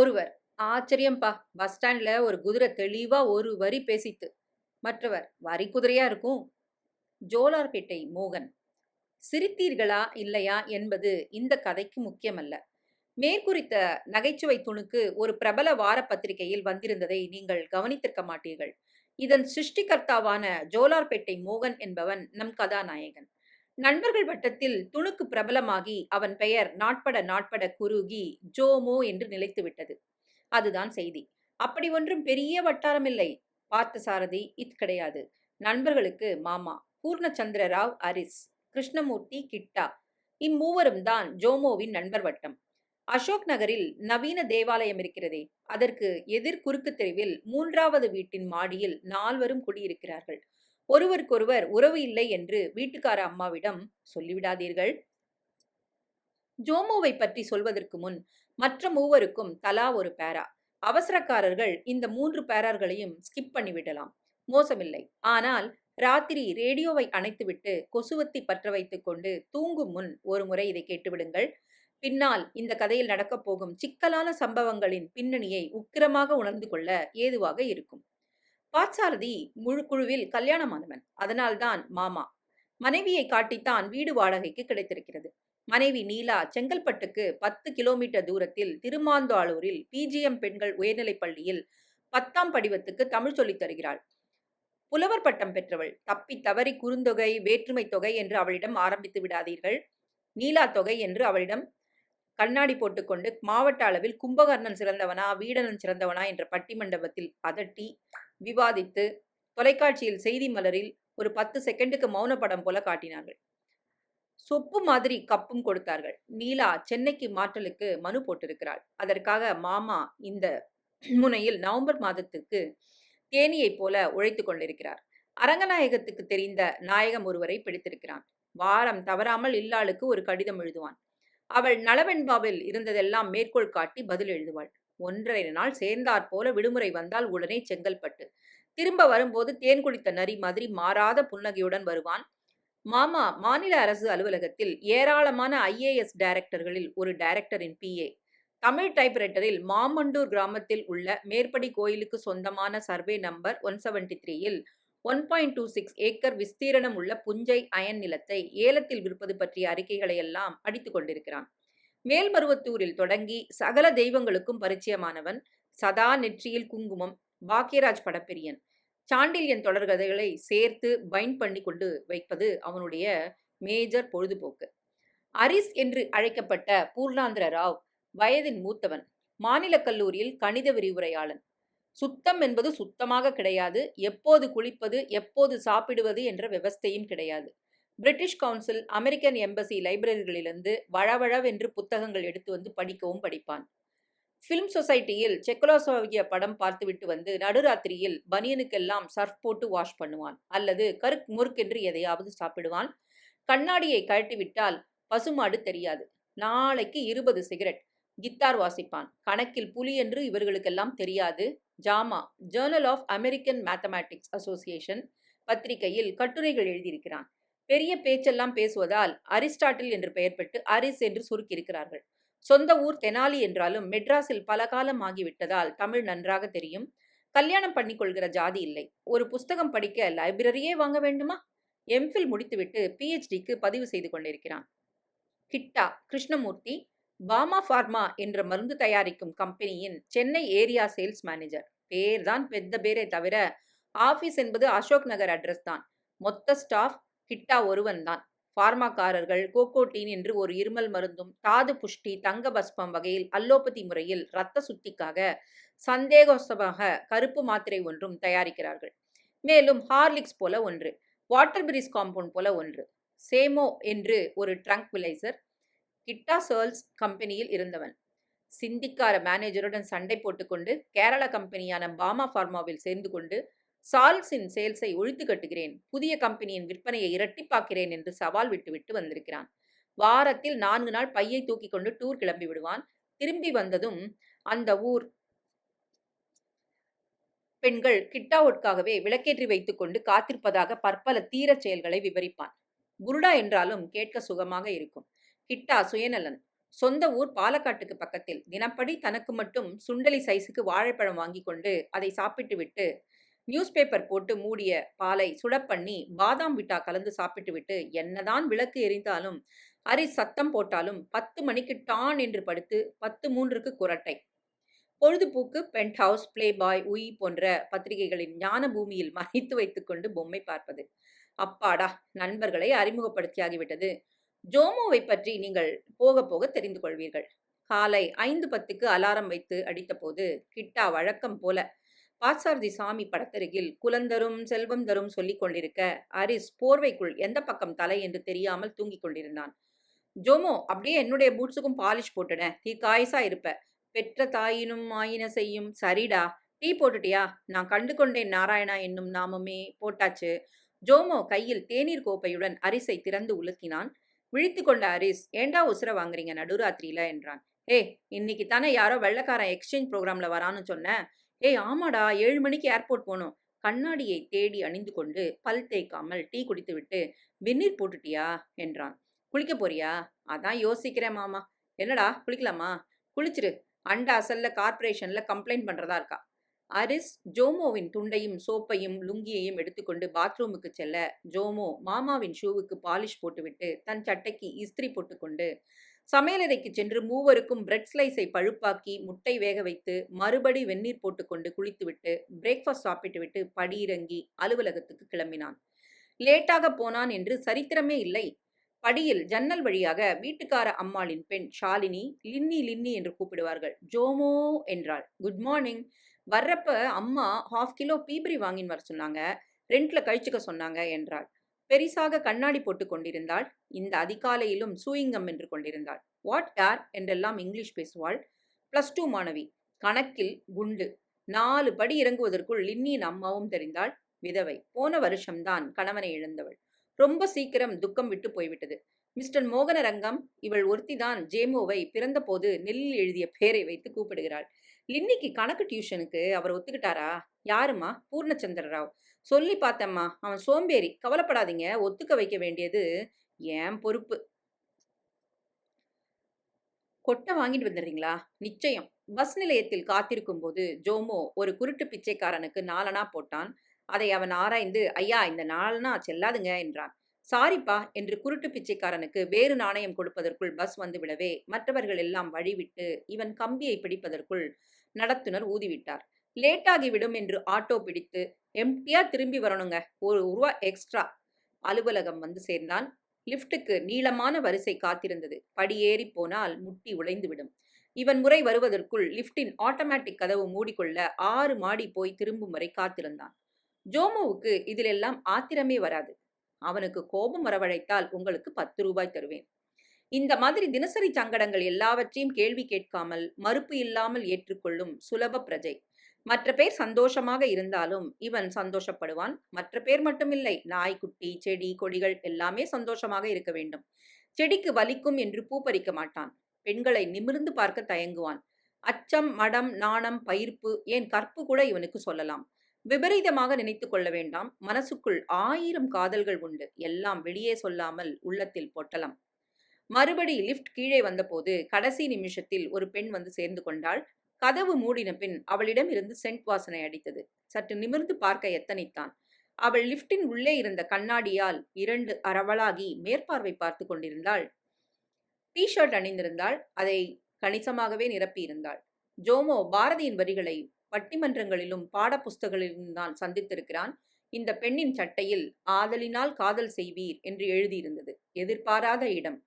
ஒருவர் ஆச்சரியம்பா பஸ் ஸ்டாண்ட்ல ஒரு குதிரை தெளிவா ஒரு வரி பேசித்து மற்றவர் வரி குதிரையா இருக்கும்? ஜோலார்பேட்டை மோகன் சிரித்தீர்களா இல்லையா? என்பது இந்த கதைக்கு முக்கியமல்ல. மேற்குறித்த நகைச்சுவை துணுக்கு ஒரு பிரபல வார பத்திரிகையில் வந்திருந்ததை நீங்கள் கவனித்திருக்க மாட்டீர்கள். இதன் சிருஷ்டிகர்த்தாவான ஜோலார்பேட்டை மோகன் என்பவன் நம் கதாநாயகன். நண்பர்கள் வட்டத்தில் துணுக்கு பிரபலமாகி அவன் பெயர் நாட்பட நாட்பட குருகி ஜோமோ என்று நிலைத்துவிட்டது அதுதான் செய்தி. அப்படி ஒன்றும் பெரிய வட்டாரமில்லை பார்த்த சாரதி இது கிடையாது. நண்பர்களுக்கு மாமா பூர்ணச்சந்திர ராவ் அரிஸ் கிருஷ்ணமூர்த்தி கிட்டா. இம்மூவரும் தான் ஜோமோவின் நண்பர் வட்டம். அசோக் நகரில் நவீன தேவாலயம் இருக்கிறதே. அதற்கு எதிர் குறுக்கு தெருவில் மூன்றாவது வீட்டின் மாடியில் நால்வரும் குடியிருக்கிறார்கள். ஒருவருக்கொருவர் உறவு இல்லை என்று வீட்டுக்கார அம்மாவிடம் சொல்லிவிடாதீர்கள். ஜோமோவை பற்றி சொல்வதற்கு முன் மற்ற மூவருக்கும் தலா ஒரு பேரா. அவசரக்காரர்கள் இந்த மூன்று பேரார்களையும் ஸ்கிப் பண்ணிவிடலாம். மோசமில்லை. ஆனால் ராத்திரி ரேடியோவை அணைத்துவிட்டு கொசுவத்தி பற்ற வைத்துக் கொண்டு தூங்கும் முன் ஒரு முறை இதை கேட்டுவிடுங்கள். பின்னால் இந்த கதையில் நடக்கப் போகும் சிக்கலான சம்பவங்களின் பின்னணியை உக்கிரமாக உணர்ந்து கொள்ள ஏதுவாக இருக்கும். பாட்சாரதி முழு குழுவில் கல்யாணமானவன் அதனால்தான் மாமா. மனைவியை காட்டித்தான் வீடு வாடகைக்கு கிடைத்திருக்கிறது. மனைவி நீலா செங்கல்பட்டுக்கு பத்து கிலோமீட்டர் தூரத்தில் திருமாந்தாளூரில் பிஜிஎம் பெண்கள் உயர்நிலைப் பள்ளியில் பத்தாம் படிவத்துக்கு தமிழ் சொல்லித் தருகிறாள். புலவர் பட்டம் பெற்றவள். தப்பி தவறி குறுந்தொகை வேற்றுமை தொகை என்று அவளிடம் ஆரம்பித்து விடாதீர்கள். நீலா தொகை என்று அவளிடம் கண்ணாடி போட்டுக்கொண்டு மாவட்ட அளவில் கும்பகர்ணன் சிறந்தவனா வீடனன் சிறந்தவனா என்ற பட்டிமண்டபத்தில் அதட்டி விவாதித்து தொலைக்காட்சியில் செய்தி மலரில் ஒரு பத்து செகண்டுக்கு மௌன படம் போல காட்டினார்கள். சொப்பு மாதிரி கப்பும் கொடுத்தார்கள். நீலா சென்னைக்கு மாற்றலுக்கு மனு போட்டிருக்கிறாள். அதற்காக மாமா இந்த முனையில் நவம்பர் மாதத்துக்கு தேனியைப் போல உழைத்து கொண்டிருக்கிறார். அரங்கநாயகத்துக்கு தெரிந்த நாயகம் ஒருவரை பிடித்திருக்கிறான். வாரம் தவறாமல் இல்லாளுக்கு ஒரு கடிதம் எழுதுவான். அவள் நலவெண்பாவில் இருந்ததெல்லாம் மேற்கோள் காட்டி பதில் எழுதுவாள். ஒன்றரை நாள் சேர்ந்தாற் போல விடுமுறை வந்தால் உடனே செங்கல்பட்டு. திரும்ப வரும்போது தேன் குடித்த நரி மாதிரி மாறாத புன்னகையுடன் வருவான். மாமா மாநில அரசு அலுவலகத்தில் ஏராளமான ஐஏஎஸ் டைரக்டர்களில் ஒரு டைரக்டரின் பிஏ தமிழ் டைப்ரைட்டரில் மாமண்டூர் கிராமத்தில் உள்ள மேற்படி கோயிலுக்கு சொந்தமான சர்வே நம்பர் ஒன் செவன்டி த்ரீயில் one point two six acre விஸ்தீரணம் உள்ள புஞ்சை அயன் நிலத்தை ஏலத்தில் விற்பது பற்றிய அறிக்கைகளை எல்லாம் கொண்டிருக்கிறான். மேல்மருவத்தூரில் தொடங்கி சகல தெய்வங்களுக்கும் பரிச்சயமானவன் சதா நெற்றியில் குங்குமம் பாக்கியராஜ் படப்பிரியன். சாண்டில்யன் தொடர்கதைகளை சேர்த்து பைண்ட் பண்ணி கொண்டு வைப்பது அவனுடைய மேஜர் பொழுதுபோக்கு. அரிஸ் என்று அழைக்கப்பட்ட பூர்ணாந்திர ராவ் வயதின் மூத்தவன் மாநில கல்லூரியில் கணித விரிவுரையாளன். சுத்தம் என்பது சுத்தமாக கிடையாது எப்போது குளிப்பது எப்போது சாப்பிடுவது என்ற விவஸ்தையும் கிடையாது. பிரிட்டிஷ் கவுன்சில் அமெரிக்கன் எம்பசி லைப்ரரிகளிலிருந்து வழவழவென்று புத்தகங்கள் எடுத்து வந்து படிக்கவும் படிப்பான். ஃபிலிம் சொசைட்டியில் செக்கோலோசோவிய படம் பார்த்துவிட்டு வந்து நடுராத்திரியில் பனியனுக்கெல்லாம் சர்ஃப் போட்டு வாஷ் பண்ணுவான். அல்லது கருக் முறுக்கென்று எதையாவது சாப்பிடுவான். கண்ணாடியை கழட்டிவிட்டால் பசுமாடு தெரியாது. நாளைக்கு இருபது சிகரெட் கித்தார் வாசிப்பான். கணக்கில் புலி என்று இவர்களுக்கெல்லாம் தெரியாது. JAMA journal of American mathematics association பத்திரிகையில் கட்டுரைகள் எழுதியிருக்கிறான். பெரிய பேச்செல்லாம் பேசுவதால் அரிஸ்டாட்டில் என்று பெயர் பெற்று அரிஸ் என்று சுருக்கியிருக்கிறார்கள். சொந்த ஊர் தெனாலி என்றாலும் மெட்ராஸில் பல காலம் ஆகிவிட்டதால் தமிழ் நன்றாக தெரியும். கல்யாணம் பண்ணிக்கொள்கிற ஜாதி இல்லை. ஒரு புஸ்தகம் படிக்க லைப்ரரியே வாங்க வேண்டுமா? எம்ஃபில் முடித்துவிட்டு பிஹெச்டிக்கு பதிவு செய்து கொண்டிருக்கிறான். கிட்டா கிருஷ்ணமூர்த்தி பாமா ஃபார்மா என்ற மருந்து தயாரிக்கும் கம்பெனியின் சென்னை ஏரியா சேல்ஸ் மேனேஜர். பேர் தான் பெத்த பேரே தவிர ஆஃபீஸ் என்பது அசோக் நகர் அட்ரஸ் தான். மொத்த ஸ்டாஃப் கிட்டா ஒருவன் தான் பார்மாக்காரர்கள் கோகோட்டீன் என்று ஒரு இருமல் மருந்தும் தாது புஷ்டி தங்க பஸ்பம் வகையில் அல்லோபதி முறையில் இரத்த சுத்திக்காக சந்தேகோசமாக கருப்பு மாத்திரை ஒன்றும் தயாரிக்கிறார்கள். மேலும் ஹார்லிக்ஸ் போல ஒன்று வாட்டர் பிரிஸ் காம்பவுண்ட் போல ஒன்று சேமோ என்று ஒரு ட்ரங்க்விலைசர் கிட்டா சேர்ல்ஸ் கம்பெனியில் இருந்தவன். சிந்திக்கார மேனேஜருடன் சண்டை போட்டுக்கொண்டு கேரள கம்பெனியான பாமா ஃபார்மாவில் சேர்ந்து கொண்டு சால்ஸின் சேல்ஸை ஒழித்து கட்டுகிறேன். புதிய கம்பெனியின் விற்பனையை இரட்டிப்பாக்கிறேன் என்று சவால் விட்டுவிட்டு வந்திருக்கிறான். வாரத்தில் நான்கு நாள் பையை தூக்கி கொண்டு டூர் கிளம்பி விடுவான். திரும்பி வந்ததும் அந்த ஊர் பெண்கள் கிட்டாவுட்காகவே விளக்கேற்றி வைத்துக்கொண்டு காத்திருப்பதாக பற்பல தீரச் செயல்களை விவரிப்பான். குருடா என்றாலும் கேட்க சுகமாக இருக்கும். கிட்டா சுயநலன். சொந்த ஊர் பாலக்காட்டுக்கு பக்கத்தில். தினப்படி தனக்கு மட்டும் சுண்டலி சைஸுக்கு வாழைப்பழம் வாங்கி கொண்டு அதை சாப்பிட்டு விட்டு நியூஸ் பேப்பர் போட்டு மூடிய பாலை சுடப்பண்ணி பாதாம் விட்டா கலந்து சாப்பிட்டு விட்டு என்னதான் விளக்கு எரிந்தாலும் அரி சத்தம் போட்டாலும் பத்து மணிக்கு டான் என்று படுத்து பத்து மூன்றுக்கு குரட்டை. பொழுதுபோக்கு பென்ட் ஹவுஸ் பிளே பாய் உய் போன்ற பத்திரிகைகளின் ஞான பூமியில் மறைத்து வைத்துக்கொண்டு பொம்மை பார்ப்பது. அப்பாடா நண்பர்களை அறிமுகப்படுத்தியாகிவிட்டது ஜோமோவை பற்றி நீங்கள் போக போக தெரிந்து கொள்வீர்கள். காலை ஐந்து பத்துக்கு அலாரம் வைத்து அடித்தபோது கிட்டா வழக்கம் போல பாசார்தி சாமி படத்தருகில் குலந்தரும் செல்வம் தரும் சொல்லிக் கொண்டிருக்க அரிஸ் போர்வைக்குள் எந்த பக்கம் தலை என்று தெரியாமல் தூங்கிக் கொண்டிருந்தான். ஜோமோ அப்படியே என்னுடைய பூட்ஸுக்கும் பாலிஷ் போட்டுட. தீ காயசா இருப்ப. பெற்ற தாயினும் ஆயின செய்யும். சரிடா. டீ போட்டுட்டியா? நான் கண்டு கொண்டேன் நாராயணா என்னும் நாமமே. போட்டாச்சு. ஜோமோ கையில் தேநீர் கோப்பையுடன் அரிசை திறந்து உலுக்கினான். விழித்து கொண்ட அரிஸ் ஏண்டா உசுர வாங்குறீங்க நடுராத்திரியில? என்றான். ஏய் இன்னைக்கு தானே யாரோ வெள்ளக்காரன் எக்ஸ்சேஞ்ச் ப்ரோக்ராம்ல வரான்னு சொன்னேன் ஏய் ஆமாடா. ஏழு மணிக்கு ஏர்போர்ட் போகணும் கண்ணாடியை தேடி அணிந்து கொண்டு பல் தேய்க்காமல் டீ குடித்துவிட்டு வெந்நீர் போட்டுட்டியா? என்றான். குளிக்க போறியா? அதான் யோசிக்கிறேன் மாமா. என்னடா? குளிக்கலாமா? குளிச்சிரு. அண்ட அசல்ல கார்பரேஷன்ல கம்ப்ளைண்ட் பண்றதா இருக்கா? அரிஸ் ஜோமோவின் துண்டையும் சோப்பையும் லுங்கியையும் எடுத்துக்கொண்டு பாத்ரூமுக்கு செல்ல ஜோமோ மாமாவின் ஷூவுக்கு பாலிஷ் போட்டுவிட்டு தன் சட்டைக்கு இஸ்திரி போட்டுக்கொண்டு சமையலறைக்கு சென்று மூவருக்கும் பிரெட் ஸ்லைஸை பழுப்பாக்கி முட்டை வேக வைத்து மறுபடி வெந்நீர் போட்டுக்கொண்டு குளித்துவிட்டு பிரேக்ஃபாஸ்ட் சாப்பிட்டுவிட்டு படியிறங்கி அலுவலகத்துக்கு கிளம்பினான். லேட்டாக போனான் என்று சரித்திரமே இல்லை. படியில் ஜன்னல் வழியாக வீட்டுக்கார அம்மாளின் பெண் ஷாலினி லின்னி லின்னி என்று கூப்பிடுவார்கள். ஜோமோ என்றாள். குட் மார்னிங் வர்றப்ப அம்மா ஹாஃப் கிலோ பீபரி வாங்கின்னு வர சொன்னாங்க. ரெண்ட்ல கழிச்சுக்க சொன்னாங்க என்றாள். பெரிசாக கண்ணாடி போட்டு கொண்டிருந்தாள். இந்த அதிகாலையிலும் சூயிங்கம் என்று கொண்டிருந்தாள். வாட் யார் என்றெல்லாம் இங்கிலீஷ் பேசுவாள். பிளஸ் டூ மாணவி. கணக்கில் குண்டு. நாலு படி இறங்குவதற்குள் லின்னியின் அம்மாவும் தெரிந்தாள். விதவை. போன வருஷம்தான் கணவனை இழந்தவள். ரொம்ப சீக்கிரம் துக்கம் விட்டு போய்விட்டது. மிஸ்டர் மோகனரங்கம் இவள் ஒருத்திதான் ஜேமோவை பிறந்தபோது நெல்லில் எழுதிய பேரை வைத்து கூப்பிடுகிறாள். லின்னிக்கு கணக்கு டியூஷனுக்கு அவர் ஒத்துக்கிட்டாரா? யாருமா பூர்ணச்சந்திர ராவ் சொல்லி பார்த்தம்மா. அவன் சோம்பேறி. கவலைப்படாதீங்க. ஒத்துக்க வைக்க வேண்டியது ஏன் பொறுப்பு. கொட்டை வாங்கிட்டு வந்துடுறீங்களா? நிச்சயம். பஸ் நிலையத்தில் காத்திருக்கும் போது ஜோமோ ஒரு குருட்டு பிச்சைக்காரனுக்கு நாலனா போட்டான். அதை அவன் ஆராய்ந்து ஐயா இந்த நாலனா செல்லாதுங்க என்றான். சாரிப்பா என்று குருட்டு பிச்சைக்காரனுக்கு வேறு நாணயம் கொடுப்பதற்குள் பஸ் வந்து விடவே மற்றவர்கள் எல்லாம் வழிவிட்டு இவன் கம்பியை பிடிப்பதற்குள் நடத்துனர் ஊதிவிட்டார். லேட்டாகிவிடும் என்று ஆட்டோ பிடித்து எம்டியா திரும்பி வரணுங்க. ஒரு ரூபா எக்ஸ்ட்ரா அலுவலகம் வந்து சேர்ந்தான் லிஃப்ட்டுக்கு நீளமான வரிசை காத்திருந்தது. படியேறி போனால் முட்டி உழைந்துவிடும் இவன் முறை வருவதற்குள் லிஃப்டின் ஆட்டோமேட்டிக் கதவு மூடிக்கொள்ள ஆறு மாடி போய் திரும்பும் வரை காத்திருந்தான். ஜோமோவுக்கு இதிலெல்லாம் ஆத்திரமே வராது. அவனுக்கு கோபம் வரவழைத்தால் உங்களுக்கு பத்து ரூபாய் தருவேன். இந்த மாதிரி தினசரி சங்கடங்கள் எல்லாவற்றையும் கேள்வி கேட்காமல் மறுப்பு இல்லாமல் ஏற்றுக்கொள்ளும் சுலப பிரஜை. மற்ற பேர் சந்தோஷமாக இருந்தாலும் இவன் சந்தோஷப்படுவான். மற்ற பேர் மட்டுமில்லை. நாய்க்குட்டி செடி கொடிகள் எல்லாமே சந்தோஷமாக இருக்க வேண்டும். செடிக்கு வலிக்கும் என்று பூ பறிக்க மாட்டான். பெண்களை நிமிர்ந்து பார்க்க தயங்குவான். அச்சம் மடம் நாணம் பயிர்ப்பு ஏன் கற்பு கூட இவனுக்கு சொல்லலாம். விபரீதமாக நினைத்து கொள்ள வேண்டாம். மனசுக்குள் ஆயிரம் காதல்கள் உண்டு. எல்லாம் வெளியே சொல்லாமல் உள்ளத்தில் பொட்டலாம். மறுபடி லிஃப்ட் கீழே வந்தபோது கடைசி நிமிஷத்தில் ஒரு பெண் வந்து சேர்ந்து கொண்டாள். கதவு மூடின பின் அவளிடம் இருந்து சென்ட் வாசனை அடித்தது. சற்று நிமிர்ந்து பார்க்க எத்தனைத்தான். அவள் லிப்டின் உள்ளே இருந்த கண்ணாடியால் இரண்டு அரவலாகி மேற்பார்வை பார்த்து கொண்டிருந்தாள். டி ஷர்ட் அணிந்திருந்தாள். அதை கணிசமாகவே நிரப்பியிருந்தாள். ஜோமோ பாரதியின் வரிகளை பட்டிமன்றங்களிலும் பாடப்புஸ்தகங்களிலும் தான் சந்தித்திருக்கிறான். இந்த பெண்ணின் சட்டையில் ஆதலினால் காதல் செய்வீர் என்று எழுதியிருந்தது. எதிர்பாராத இடம்.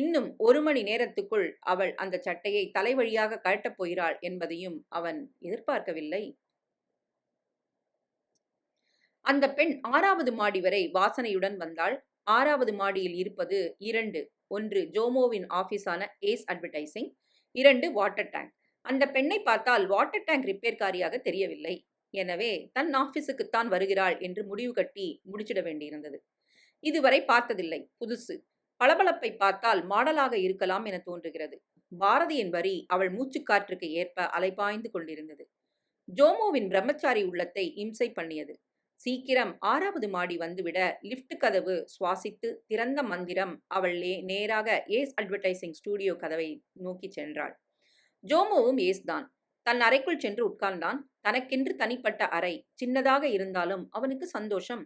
இன்னும் ஒரு மணி நேரத்துக்குள் அவள் அந்த சட்டையை தலைவழியாக கழட்டப் போகிறாள் என்பதையும் அவன் எதிர்பார்க்கவில்லை. அந்த பெண் ஆறாவது மாடி வரை வாசனையுடன் வந்தாள். ஆறாவது மாடியில் இருப்பது இரண்டு ஒன்று ஜோமோவின் ஆபீஸான ஏஸ் அட்வர்டைசிங் இரண்டு வாட்டர் டேங்க். அந்த பெண்ணை பார்த்தால் வாட்டர் டேங்க் ரிப்பேர்காரியாக தெரியவில்லை. எனவே தன் ஆபீஸுக்குத்தான் வருகிறாள் என்று முடிவு கட்டி முடிச்சிட வேண்டியிருந்தது. இதுவரை பார்த்ததில்லை. புதுசு. பளபளப்பை பார்த்தால் மாடலாக இருக்கலாம் என தோன்றுகிறது. பாரதியின் வரி அவள் மூச்சுக்காற்றுக்கு ஏற்ப அலைபாய்ந்து கொண்டிருந்தது. ஜோமோவின் பிரம்மச்சாரி உள்ளத்தை இம்சை பண்ணியது. சீக்கிரம் ஆறாவது மாடி வந்துவிட லிஃப்ட் கதவு சுவாசித்து திறந்த மந்திரம் அவள் நேராக ஏஸ் அட்வர்டைசிங் ஸ்டூடியோ கதவை நோக்கி சென்றாள். ஜோமோவும் ஏஸ் தான். தன் அறைக்குள் சென்று உட்கார்ந்தான். தனக்கென்று தனிப்பட்ட அறை சின்னதாக இருந்தாலும் அவனுக்கு சந்தோஷம்.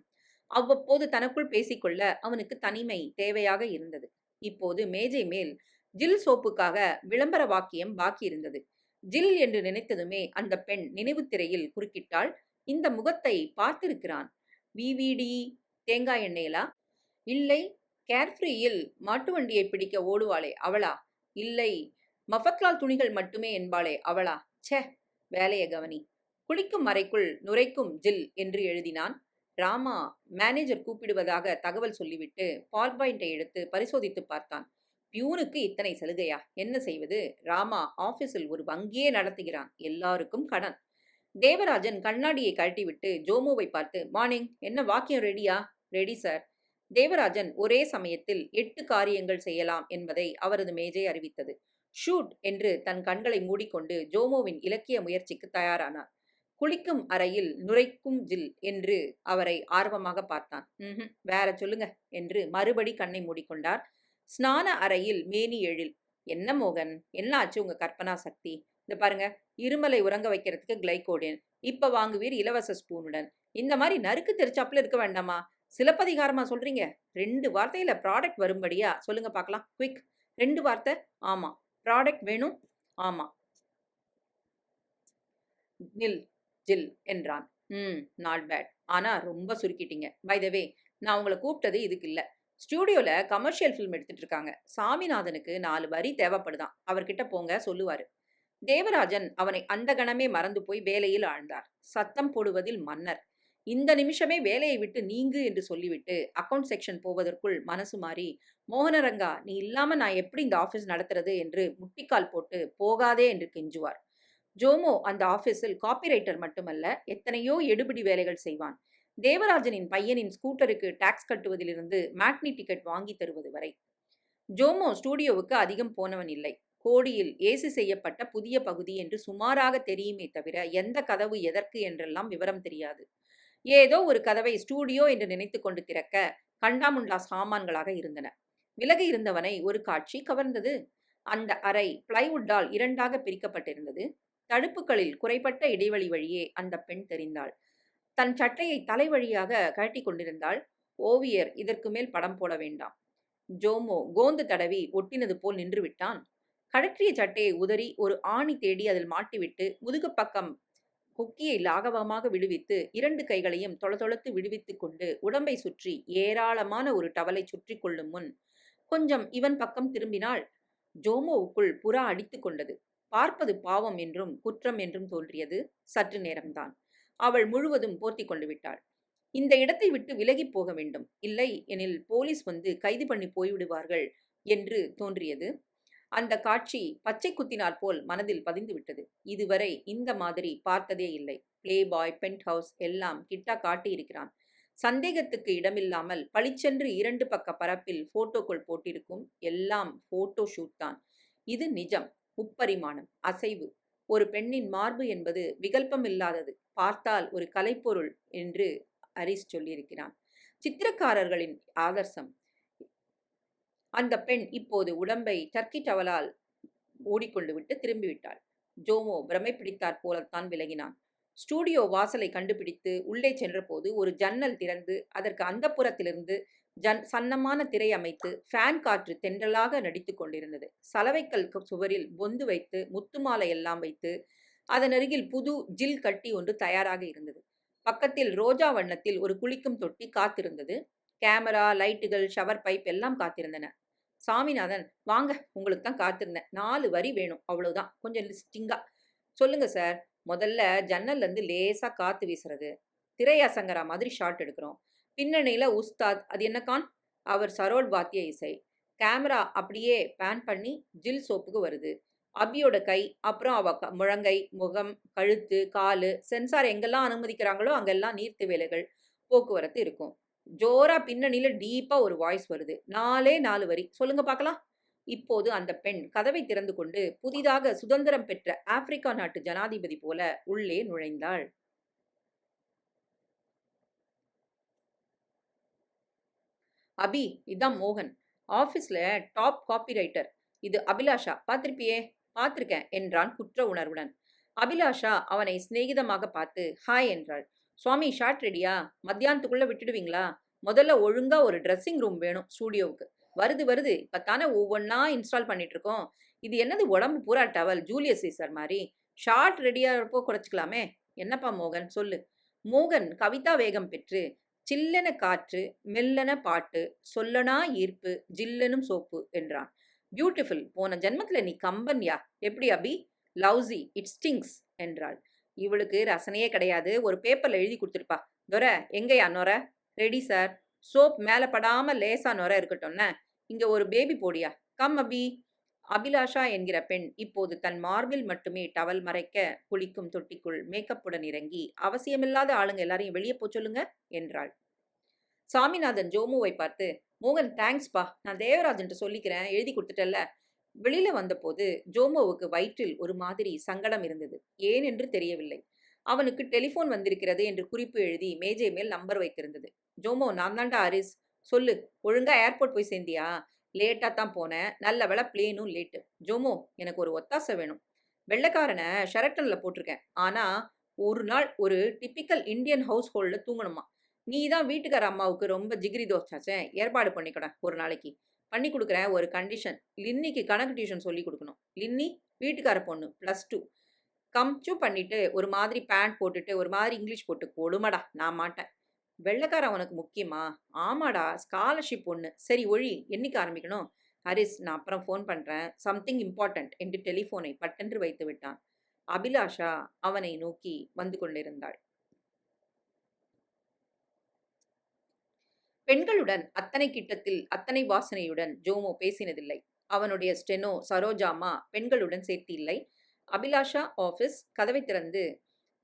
அவ்வப்போது தனக்குள் பேசிக்கொள்ள அவனுக்கு தனிமை தேவையாக இருந்தது. இப்போது மேஜை மேல் ஜில் சோப்புக்காக விளம்பர வாக்கியம் பாக்கி இருந்தது. ஜில் என்று நினைத்ததுமே அந்த பெண் நினைவு திரையில் குறுக்கிட்டாள். இந்த முகத்தை பார்த்திருக்கிறான். விவிடி தேங்காய் எண்ணெயலா? இல்லை. கேர்ஃப்ரீயில் மாட்டு வண்டியை பிடிக்க ஓடுவாளே அவளா? இல்லை. மஃபத்லால் துணிகள் மட்டுமே என்பாளே அவளா? ச்சே வேலைய கவனி. குளிக்கும் அறைக்குள் நுரைக்கும் ஜில் என்று எழுதினான். ராமா மேனேஜர் கூப்பிடுவதாக தகவல் சொல்லிவிட்டு பால் பாயிண்டை எடுத்து பரிசோதித்து பார்த்தான். பியூனுக்கு இத்தனை சலுகையா? என்ன செய்வது? ராமா ஆபீஸில் ஒரு வங்கியே நடத்துகிறான். எல்லாருக்கும் கடன். தேவராஜன் கண்ணாடியை கழட்டிவிட்டு ஜோமோவை பார்த்து மார்னிங் என்ன வாக்கியம் ரெடியா ரெடி சார் தேவராஜன் ஒரே சமயத்தில் எட்டு காரியங்கள் செய்யலாம் என்பதை அவரது மேஜை அறிவித்தது. ஷூட் என்று தன் கண்களை மூடிக்கொண்டு ஜோமோவின் இலக்கிய முயற்சிக்கு தயாரானார். குளிக்கும் அறையில் நுரைக்கும் ஜில் என்று அவரை ஆர்வமாக பார்த்தான். "ம்ஹும், வேற சொல்லுங்க என்று மறுபடி கண்ணை மூடிக்கொண்டார். ஸ்நான அறையில் மேனி எழில் என்ன மோகன்? என்ன ஆச்சு உங்க கற்பனா சக்தி? இந்த பாருங்க இருமலை உறங்க வைக்கிறதுக்கு கிளைகோடின். இப்ப வாங்குவீர் இலவச ஸ்பூனுடன். இந்த மாதிரி நறுக்கு தெரிச்சாப்புல இருக்க வேண்டாமா? சிலப்பதிகாரமா சொல்றீங்க. ரெண்டு வார்த்தையில ப்ராடக்ட் வரும்படியா? சொல்லுங்க பார்க்கலாம் குயிக் ரெண்டு வார்த்தை? ஆமா. ப்ராடக்ட் வேணும்? ஆமா. நில் ஜில் என்றான். ம் நாட் பேட். ஆனால் ரொம்ப சுருக்கிட்டீங்க. பை த வே நான் உங்களை கூப்பிட்டது இதுக்கு இல்லை. ஸ்டூடியோவில் கமர்ஷியல் ஃபிலிம் எடுத்துட்டு இருக்காங்க. சாமிநாதனுக்கு நாலு வரி தேவைப்படுதான். அவர்கிட்ட போங்க சொல்லுவார். தேவராஜன் அவனை அந்த கணமே மறந்து போய் வேலையில் ஆழ்ந்தார். சத்தம் போடுவதில் மன்னர். இந்த நிமிஷமே வேலையை விட்டு நீங்கு என்று சொல்லிவிட்டு அக்கவுண்ட் செக்ஷன் போவதற்குள் மனசு மாறி மோகனரங்கா நீ இல்லாம நான் எப்படி இந்த ஆஃபீஸ் நடத்துறது? என்று முட்டிக்கால் போட்டு போகாதே என்று கெஞ்சுவார். ஜோமோ அந்த ஆபீஸில் காப்பிரைட்டர் மட்டுமல்ல எத்தனையோ எடுபிடி வேலைகள் செய்வான். தேவராஜனின் பையனின் ஸ்கூட்டருக்கு டாக்ஸ் கட்டுவதிலிருந்து மேட்னி டிக்கெட் வாங்கி தருவது வரை. ஜோமோ ஸ்டூடியோவுக்கு அதிகம் போனவன் இல்லை. கோடியில் ஏசி செய்யப்பட்ட புதிய பகுதி என்று சுமாராக தெரியுமே தவிர எந்த கதவு எதற்கு என்றெல்லாம் விவரம் தெரியாது. ஏதோ ஒரு கதவை ஸ்டூடியோ என்று நினைத்து கொண்டு திறக்க கண்டாமுண்டா சாமான்களாக இருந்தன. விலகி இருந்தவனை ஒரு காட்சி கவர்ந்தது. அந்த அறை பிளைவுட்டால் இரண்டாக பிரிக்கப்பட்டிருந்தது. தடுப்புகளில் குறைபட்ட இடைவெளி வழியே அந்த பெண் தெரிந்தாள். தன் சட்டையை தலை வழியாக கழட்டி கொண்டிருந்தாள். ஓவியர் இதற்கு மேல் படம் போட வேண்டாம். ஜோமோ கோந்து தடவி ஒட்டினது போல் நின்று விட்டான். கழற்றிய சட்டையை உதறி ஒரு ஆணி தேடி அதில் மாட்டிவிட்டு முதுகு பக்கம் கொக்கியை லாகவமாக விடுவித்து இரண்டு கைகளையும் தொளதொளத்து விடுவித்துக் கொண்டு உடம்பை சுற்றி ஏராளமான ஒரு டவலை சுற்றி கொள்ளும் முன் கொஞ்சம் இவன் பக்கம் திரும்பினாள். ஜோமோவுக்குள் புறா அடித்துக் கொண்டது. பார்ப்பது பாவம் என்றும் குற்றம் என்றும் தோன்றியது சற்று நேரம்தான். அவள் முழுவதும் போர்த்தி கொண்டு விட்டாள். இந்த இடத்தை விட்டு விலகி போக வேண்டும். இல்லை எனில் போலீஸ் வந்து கைது பண்ணி போய்விடுவார்கள் என்று தோன்றியது. அந்த காட்சி பச்சை குத்தினார் போல் மனதில் பதிந்து விட்டது. இதுவரை இந்த மாதிரி பார்த்ததே இல்லை. பிளே பாய் பென்ட் ஹவுஸ் எல்லாம் கிட்டா காட்டியிருக்கிறான். சந்தேகத்துக்கு இடமில்லாமல் பளிச்சென்று இரண்டு பக்க பரப்பில் போட்டோக்கள் போட்டிருக்கும் எல்லாம் போட்டோ ஷூட் தான். இது நிஜம். முப்பரிமாணம் அசைவு. ஒரு பெண்ணின் மார்பு என்பது விகல்பமில்லாதது. பார்த்தால் ஒரு கலைப்பொருள் என்று அரிஸ் சொல்லியிருக்கிறான். சித்திரக்காரர்களின் ஆதர்சம். அந்த பெண் இப்போது உடம்பை டர்க்கி டவலால் ஓடிக்கொண்டு விட்டு திரும்பிவிட்டாள். ஜோமோ பிரமை பிடித்தாற் போலத்தான் விலகினான். ஸ்டூடியோ வாசலை கண்டுபிடித்து உள்ளே சென்றபோது ஒரு ஜன்னல் திறந்து அதற்கு அந்த புறத்திலிருந்து ஜன் சன்னமான திரை அமைத்து ஃபேன் காற்று தென்றலாக நடித்து கொண்டிருந்தது. சலவைக்கல் சுவரில் பொந்து வைத்து முத்துமாலை எல்லாம் வைத்து அதன் அருகில் புது ஜில் கட்டி ஒன்று தயாராக இருந்தது. பக்கத்தில் ரோஜா வண்ணத்தில் ஒரு குளிக்கும் தொட்டி காத்திருந்தது. கேமரா லைட்டுகள் ஷவர் பைப் எல்லாம் காத்திருந்தன. சாமிநாதன் வாங்க உங்களுக்கு தான் காத்திருந்தேன். நாலு வரி வேணும். அவ்வளவுதான். கொஞ்சம் லிஸ்டிங்கா. சொல்லுங்க சார். முதல்ல ஜன்னல்ல இருந்து காற்று வீசுறது. திரை அசங்கரா மாதிரி ஷாட் எடுக்கிறோம். பின்னணியில் உஸ்தாத் அது என்ன கான்? அவர் சரோல் வாத்திய இசை. கேமரா அப்படியே பேன் பண்ணி ஜில் சோப்புக்கு வருது. அபியோட கை அப்புறம் அவ க- முழங்கை முகம் கழுத்து காலு சென்சார் எங்கெல்லாம் அனுமதிக்கிறாங்களோ அங்கெல்லாம் நீர்த்து வேலைகள் போக்குவரத்து இருக்கும். ஜோரா பின்னணியில டீப்பா ஒரு வாய்ஸ் வருது. நாலே நாலு வரி. சொல்லுங்க பார்க்கலாம் இப்போது அந்த பெண் கதவை திறந்து கொண்டு புதிதாக சுதந்திரம் பெற்ற ஆப்பிரிக்கா நாட்டு ஜனாதிபதி போல உள்ளே நுழைந்தாள். அபி இதான் மோகன். ஆஃபீஸில் டாப் காப்பி ரைட்டர் இது அபிலாஷா. பார்த்துருப்பியே? பார்த்துருக்கேன் என்றான் குற்ற உணர்வுடன். அபிலாஷா அவனை சிநேகிதமாக பார்த்து ஹாய் என்றாள். சுவாமி ஷார்ட் ரெடியா? மத்தியானத்துக்குள்ளே விட்டுடுவீங்களா? முதல்ல ஒழுங்காக ஒரு ட்ரெஸ்ஸிங் ரூம் வேணும் ஸ்டூடியோவுக்கு. வருது வருது. இப்போ தானே ஒவ்வொன்றா இன்ஸ்டால் பண்ணிட்டு இருக்கோம் இது என்னது உடம்பு பூரா டவல் ஜூலியஸ் சீசர் மாதிரி ஷார்ட் ரெடியாக இருப்போ குறைச்சிக்கலாமே? என்னப்பா மோகன்? சொல்லு. மோகன் கவிதா வேகம் பெற்று சில்லென காற்று மெல்லன பாட்டு சொல்லனா ஈர்ப்பு ஜில்லனும் சோப்பு என்றான். பியூட்டிஃபுல் போன ஜென்மத்தில் நீ கம்பன்யா. எப்படி அபி? லவ்ஸி இட் ஸ்டிங்ஸ் என்றாள். இவளுக்கு ரசனையே கிடையாது. ஒரு பேப்பரில் எழுதி கொடுத்துருப்பா. துரை எங்கேயா நொர ரெடி சார் சோப் மேலே படாம லேசா நொர இருக்கட்டும்ன இங்கே ஒரு பேபி போடியா? கம் அபி. அபிலாஷா என்கிற பெண் இப்போது தன் மார்பில் மட்டுமே டவல் மறைக்க குளிக்கும் தொட்டிக்குள் மேக்கப்புடன் இறங்கி அவசியமில்லாத ஆளுங்க எல்லாரையும் வெளியே போ சொல்லுங்க என்றாள். சாமிநாதன் ஜோமுவை பார்த்து மோகன் தேங்க்ஸ்பா நான் தேவராஜன்ட்டு சொல்லிக்கிறேன். எழுதி கொடுத்துட்டல்ல. வெளியில வந்தபோது ஜோமோவுக்கு வயிற்றில் ஒரு மாதிரி சங்கடம் இருந்தது. ஏன் என்று தெரியவில்லை. அவனுக்கு டெலிஃபோன் வந்திருக்கிறது என்று குறிப்பு எழுதி மேஜை மேல் நம்பர் வைத்திருந்தது. ஜோமோ நான் தாண்டா ஹரிஸ் சொல்லு. ஒழுங்கா ஏர்போர்ட் போய் சேர்ந்தியா? லேட்டாக தான் போனேன். நல்ல வேலை பிளேனும் லேட்டு ஜோமோ எனக்கு ஒரு ஒத்தாசை வேணும். வெள்ளைக்காரனை ஷெரட்டனில் போட்டிருக்கேன். ஆனால் ஒரு நாள் ஒரு டிப்பிக்கல் இந்தியன் ஹவுஸ் ஹோல்டில் தூங்கணுமா? நீ தான் வீட்டுக்கார அம்மாவுக்கு ரொம்ப ஜிகிரி தோச்சாச்சேன் ஏற்பாடு பண்ணிக்கட ஒரு நாளைக்கு. பண்ணி கொடுக்குறேன் ஒரு கண்டிஷன் லின்னிக்கு கணக்கு டியூஷன் சொல்லி கொடுக்கணும். லின்னி வீட்டுக்கார பொண்ணு ப்ளஸ் டூ கம்ச்சும் பண்ணிட்டு ஒரு மாதிரி பேண்ட் போட்டுட்டு ஒரு மாதிரி இங்கிலீஷ் போட்டு கொடுமடா நான் மாட்டேன். வெள்ளைக்காரன் உனக்கு முக்கியமா? ஆமாடா ஸ்காலர்ஷிப் ஒன்று சரி ஒழி. என்னைக்கு ஆரம்பிக்கணும்? ஹரிஸ் நான் அப்புறம் ஃபோன் பண்ணுறேன் சம்திங் இம்பார்ட்டன்ட் என்று டெலிஃபோனை பட்டென்று வைத்து விட்டான். அபிலாஷா அவனை நோக்கி வந்து கொண்டிருந்தாள். பெண்களுடன் அத்தனை கிட்டத்தில் அத்தனை வாசனையுடன் ஜோமோ பேசினதில்லை. அவனுடைய ஸ்டெனோ சரோஜாமா பெண்களுடன் சேர்த்து இல்லை அபிலாஷா ஆஃபீஸ் கதவை திறந்து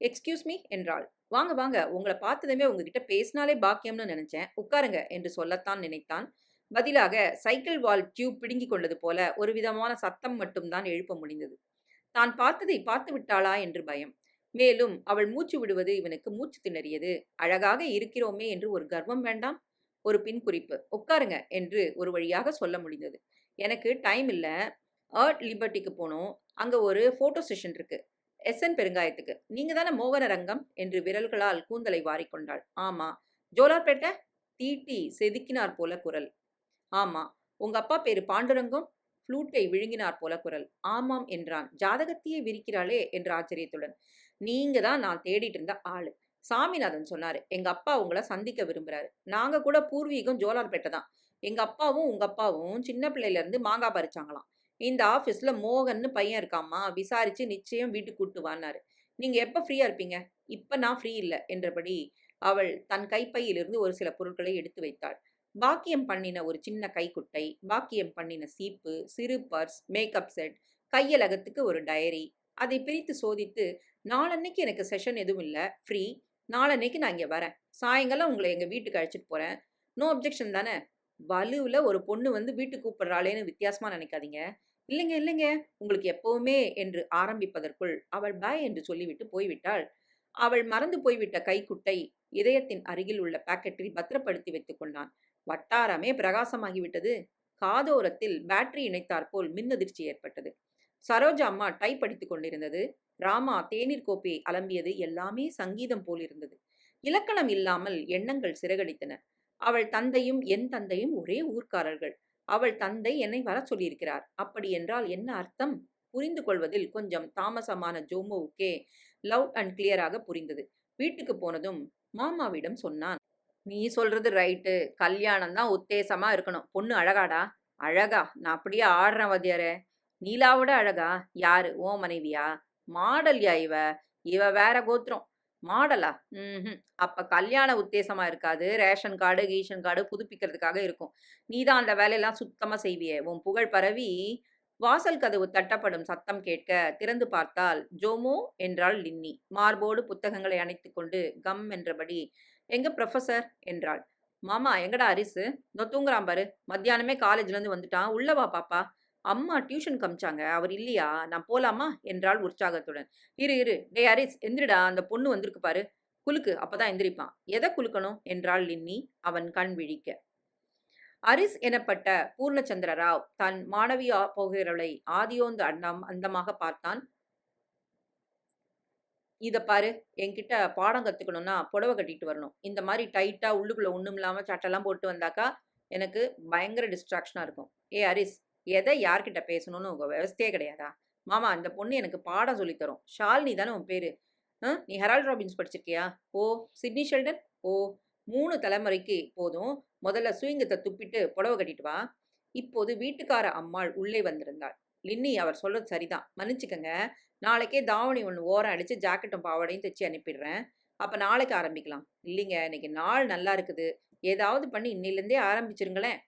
எக்ஸ்கியூஸ் மீ என்றாள். வாங்க வாங்க. உங்களை பார்த்ததுமே உங்ககிட்ட பேசினாலே பாக்கியம்னு நினைச்சேன். உட்காருங்க என்று சொல்லத்தான் நினைத்தான். பதிலாக சைக்கிள் வால் டியூப் பிடுங்கிக் கொண்டது போல ஒரு விதமான சத்தம் மட்டும்தான் எழுப்ப முடிந்தது. தான் பார்த்ததை பார்த்து விட்டாளா? என்று பயம். மேலும் அவள் மூச்சு விடுவது இவனுக்கு மூச்சு திணறியது. அழகாக இருக்கிறோமே என்று ஒரு கர்வம் வேண்டாம்? ஒரு பின் குறிப்பு உட்காருங்க என்று ஒரு வழியாக சொல்ல முடிந்தது. எனக்கு டைம் இல்லை. ஏர்ட் லிபர்ட்டிக்கு போனோம். அங்கே ஒரு ஃபோட்டோ செஷன் இருக்குது எஸ்என் பெருங்காயத்துக்கு. நீங்க தானே மோகன ரங்கம்? என்று விரல்களால் கூந்தலை வாரிக்கொண்டாள் ஆமா. ஜோலார்பேட்டை? தீட்டி செதுக்கினார் போல குரல். ஆமா. உங்க அப்பா பேரு பாண்டுரங்கம்? ஃப்ளூட்டை விழுங்கினார் போல குரல். ஆமாம் என்றான். ஜாதகத்தையே விரிக்கிறாளே என்ற ஆச்சரியத்துடன். நீங்க தான் நான் தேடிட்டு இருந்த ஆளு. சாமிநாதன் சொன்னாரு. எங்க அப்பா உங்களை சந்திக்க விரும்புறாரு. நாங்க கூட பூர்வீகம் ஜோலார்பேட்டை தான். எங்க அப்பாவும் உங்க அப்பாவும் சின்ன பிள்ளையில இருந்து மாங்காய் பறிச்சாங்களாம். இந்த ஆஃபீஸில் மோகன்னு பையன் இருக்காம்மா விசாரித்து நிச்சயம் வீட்டுக்கு கூட்டு வானாரு நீங்கள் எப்போ ஃப்ரீயாக இருப்பீங்க? இப்போ நான் ஃப்ரீ இல்லை என்றபடி அவள் தன் கைப்பையிலிருந்து ஒரு சில பொருட்களை எடுத்து வைத்தாள். பாக்கியம் பண்ணின ஒரு சின்ன கைக்குட்டை பாக்கியம் பண்ணின சீப்பு சிறு பர்ஸ் மேக்கப் செட் கையலகத்துக்கு ஒரு டயரி அதை பிரித்து சோதித்து நாளன்னைக்கு எனக்கு செஷன் எதுவும் இல்லை ஃப்ரீ. நாளன்னைக்கு நான் இங்கே வரேன். சாயங்காலம் உங்களை எங்கள் வீட்டுக்கு அழைச்சிட்டு போகிறேன் நோ அப்ஜெக்ஷன் தானே? வலுவில் ஒரு பொண்ணு வந்து வீட்டுக்கு கூப்பிடுறாளேன்னு வித்தியாசமாக நினைக்காதீங்க. இல்லைங்க இல்லைங்க. உங்களுக்கு எப்பவுமே என்று ஆரம்பிப்பதற்குள் அவள் பாய் என்று சொல்லிவிட்டு போய்விட்டாள். அவள் மறந்து போய்விட்ட கைக்குட்டை இதயத்தின் அருகில் உள்ள பாக்கெட்டில் பத்திரப்படுத்தி வைத்துக் கொண்டான். வட்டாரமே பிரகாசமாகிவிட்டது. காதோரத்தில் பேட்டரி இணைத்தாற்போல் மின்னதிர்ச்சி ஏற்பட்டது. சரோஜா அம்மா டைப் படித்துக் கொண்டிருந்தது. ராமா தேநீர் கோப்பையை அலம்பியது. எல்லாமே சங்கீதம் போல் இருந்தது. இலக்கணம் இல்லாமல் எண்ணங்கள் சிறகடித்தன. அவள் தந்தையும் என் தந்தையும் ஒரே ஊர்க்காரர்கள். அவள் தந்தை என்னை வர சொல்லியிருக்கிறார். அப்படி என்றால் என்ன அர்த்தம்? புரிந்து கொள்வதில் கொஞ்சம் தாமசமான ஜோமோவுக்கே லவுட் அண்ட் கிளியராக புரிந்தது. வீட்டுக்கு போனதும் மாமாவிடம் சொன்னான் நீ சொல்றது ரைட்டு. கல்யாணம் தான் உத்தேசமா இருக்கணும். பொண்ணு அழகாடா? அழகா? நான் அப்படியே ஆடுறேன் வதியாரே நீலாவோட அழகா? யாரு? ஓ மனைவியா? மாடல்யா இவ? இவ வேற கோத்திரம். மாடலா? ம் அப்ப கல்யாண உத்தேசமா இருக்காது. ரேஷன் கார்டு கீஷன் கார்டு புதுப்பிக்கிறதுக்காக இருக்கும். நீ தான் அந்த வேலையெல்லாம் சுத்தமா செய்வியே. உன் புகழ் பரவி வாசல் கதவு தட்டப்படும் சத்தம் கேட்க திறந்து பார்த்தால் ஜோமோ என்றாள் லின்னி. மார்போடு புத்தகங்களை அணைத்து கொண்டு கம் என்றபடி எங்க ப்ரொஃபசர் என்றாள். மாமா எங்கடா அரிசு? இந்த தூங்குறான் பாரு. மத்தியானமே காலேஜ்ல இருந்து வந்துட்டான். உள்ளவா பாப்பா. அம்மா டியூஷன் கமிச்சாங்க. அவர் இல்லையா? நான் போலாமா? என்றாள் உற்சாகத்துடன். இரு இரு. டே அரிஸ் எந்திரிடா. அந்த பொண்ணு வந்திருக்கு பாரு. குலுக்கு. அப்பதான் எந்திரிப்பான். எதை குலுக்கணும்? என்றாள் லின்னி அவன் கண் விழிக்க. அரிஸ் எனப்பட்ட பூர்ணச்சந்திர ராவ் தன் மாணவியா போகிறவளை ஆதியோந்து அண்ணம் அந்தமாக பார்த்தான். இத பாரு. என்கிட்ட பாடம் கத்துக்கணும்னா புடவை கட்டிட்டு வரணும். இந்த மாதிரி டைட்டா உள்ளுக்குள்ள ஒண்ணும் இல்லாம சட்டெல்லாம் போட்டு வந்தாக்கா எனக்கு பயங்கர டிஸ்ட்ராக்ஷனாக இருக்கும். ஏ அரிஸ் எதை யார்கிட்ட பேசணும்னு உங்கள் விவஸ்தையே கிடையாதா? மாமா அந்த பொண்ணு எனக்கு பாடம் சொல்லித் தரும். ஷாலினி தானே உன் பேரு? நீ ஹெரால்ட் ராபின்ஸ் படிச்சிருக்கியா? ஓ சிட்னி ஷெல்டன் ஓ மூணு தலைமுறைக்கு போதும். முதல்ல சுயங்கத்தை துப்பிட்டு புடவை கட்டிட்டு வா. இப்போது வீட்டுக்கார அம்மாள் உள்ளே வந்திருந்தாள். லின்னி அவர் சொல்றது சரிதான். மன்னிச்சுக்கங்க. நாளைக்கே தாவணி ஒன்று ஓரம் அடித்து ஜாக்கெட்டும் பாவாடையும் தைச்சி அனுப்பிடுறேன். அப்போ நாளைக்கு ஆரம்பிக்கலாம். இல்லைங்க இன்னைக்கு நாள் நல்லா இருக்குது. ஏதாவது பண்ணி இன்னிலேருந்தே ஆரம்பிச்சிருங்களேன்.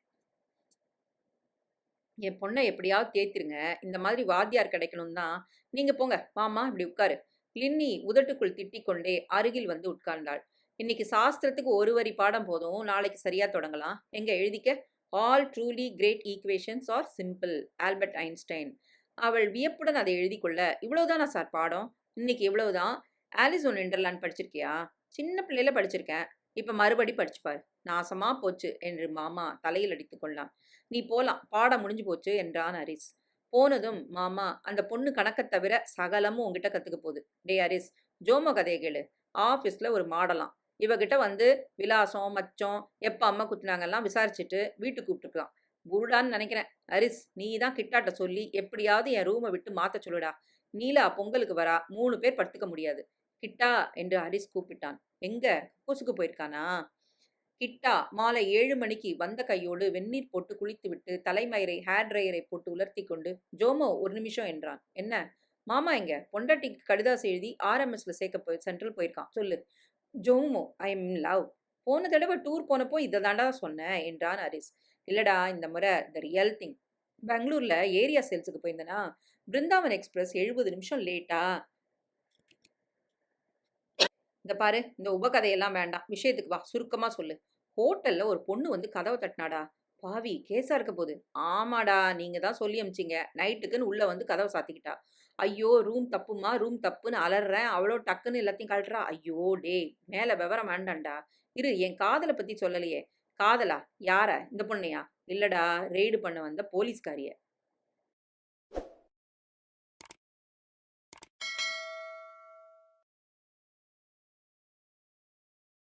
என் பொண்ணை எப்படியாவது தேத்திருங்க. இந்த மாதிரி வாத்தியார் கிடைக்கணும் தான். நீங்க போங்க. மாமா இப்படி உட்காரு. லின்னி உதட்டுக்குள் திட்டிக் கொண்டே அருகில் வந்து உட்கார்ந்தாள். இன்னைக்கு சாஸ்திரத்துக்கு ஒரு வரி பாடம் போதும். நாளைக்கு சரியா தொடங்கலாம். எங்க எழுதிக்க? All truly great equations are simple Albert Einstein அவள் வியப்புடன் அதை எழுதி கொள்ள இவ்வளவுதானா சார் பாடம்? இன்னைக்கு இவ்வளவுதான்? ஆலிஸ் ஒன் இன்டர்லாண்ட் படிச்சிருக்கியா? சின்ன பிள்ளையில படிச்சிருக்கேன். இப்ப மறுபடி படிச்சுப்பார். நாசமா போச்சு என்று மாமா தலையில் அடித்து கொண்டான். நீ போலாம் பாடம் முடிஞ்சு போச்சு என்றான் ஹரிஸ். போனதும் மாமா அந்த பொண்ணு கணக்கை தவிர சகலமும் உங்ககிட்ட கத்துக்க போகுது. டே ஹரிஸ் ஜோமோ கதையை கேளு. ஆஃபீஸில் ஒரு மாடலாம். இவகிட்ட வந்து விலாசம் மச்சம் எப்போ அம்மா குத்துனாங்கெல்லாம் விசாரிச்சுட்டு வீட்டுக்கு கூப்பிட்டுக்கலாம். குருடான்னு நினைக்கிறேன். ஹரிஸ் நீ தான் கிட்டாட்ட சொல்லி எப்படியாவது என் ரூமை விட்டு மாற்ற சொல்லுடா. நீலா பொங்கலுக்கு வரா. மூணு பேர் படுத்துக்க முடியாது. கிட்டா? என்று ஹரிஸ் கூப்பிட்டான். எங்க? கூசுக்கு போயிருக்கானா? கிட்டா மாலை ஏழு மணிக்கு வந்த கையோடு வெந்நீர் போட்டு குளித்துவிட்டு தலைமயிரை ஹேர் ட்ரையரை போட்டு உலர்த்தி கொண்டு ஜோமோ ஒரு நிமிஷம் என்றான். என்ன? மாமா எங்க? பொண்டாட்டிக்கு கடிதாசு எழுதி ஆர்எம்எஸ்ல சேர்க்க போய் சென்ட்ரல் போயிருக்கான். சொல்லு. ஜோமோ ஐ எம் லவ். போன தடவை டூர் போனப்போ இதை தாண்டா சொன்னேன் என்றான் ஹரிஸ். இல்லடா இந்த முறை த ரியல் திங். பெங்களூர்ல ஏரியா சேல்ஸுக்கு போயிருந்தேனா பிருந்தாவன் எக்ஸ்பிரஸ் எழுபது நிமிஷம் லேட்டா. இந்த பாரு இந்த உபகதையெல்லாம் வேண்டாம். விஷயத்துக்கு வா சுருக்கமாக சொல்லு. ஹோட்டலில் ஒரு பொண்ணு வந்து கதவை தட்டினாடா. பாவி கேஸாக இருக்க போகுது ஆமாடா நீங்கள் தான் சொல்லி அமிச்சிங்க. நைட்டுக்குன்னு உள்ளே வந்து கதவை சாத்திக்கிட்டா. ஐயோ ரூம் தப்புமா ரூம் தப்புன்னு அலறேன் அவ்வளோ டக்குன்னு எல்லாத்தையும் கழட்டுறா. ஐயோ டேய் மேலே விவரம் வேண்டாம்டா. இரு என் காதலை பற்றி சொல்லலையே. காதலா? யார? இந்த பொண்ணையா? இல்லடா ரெய்டு பண்ண வந்த போலீஸ்காரிய.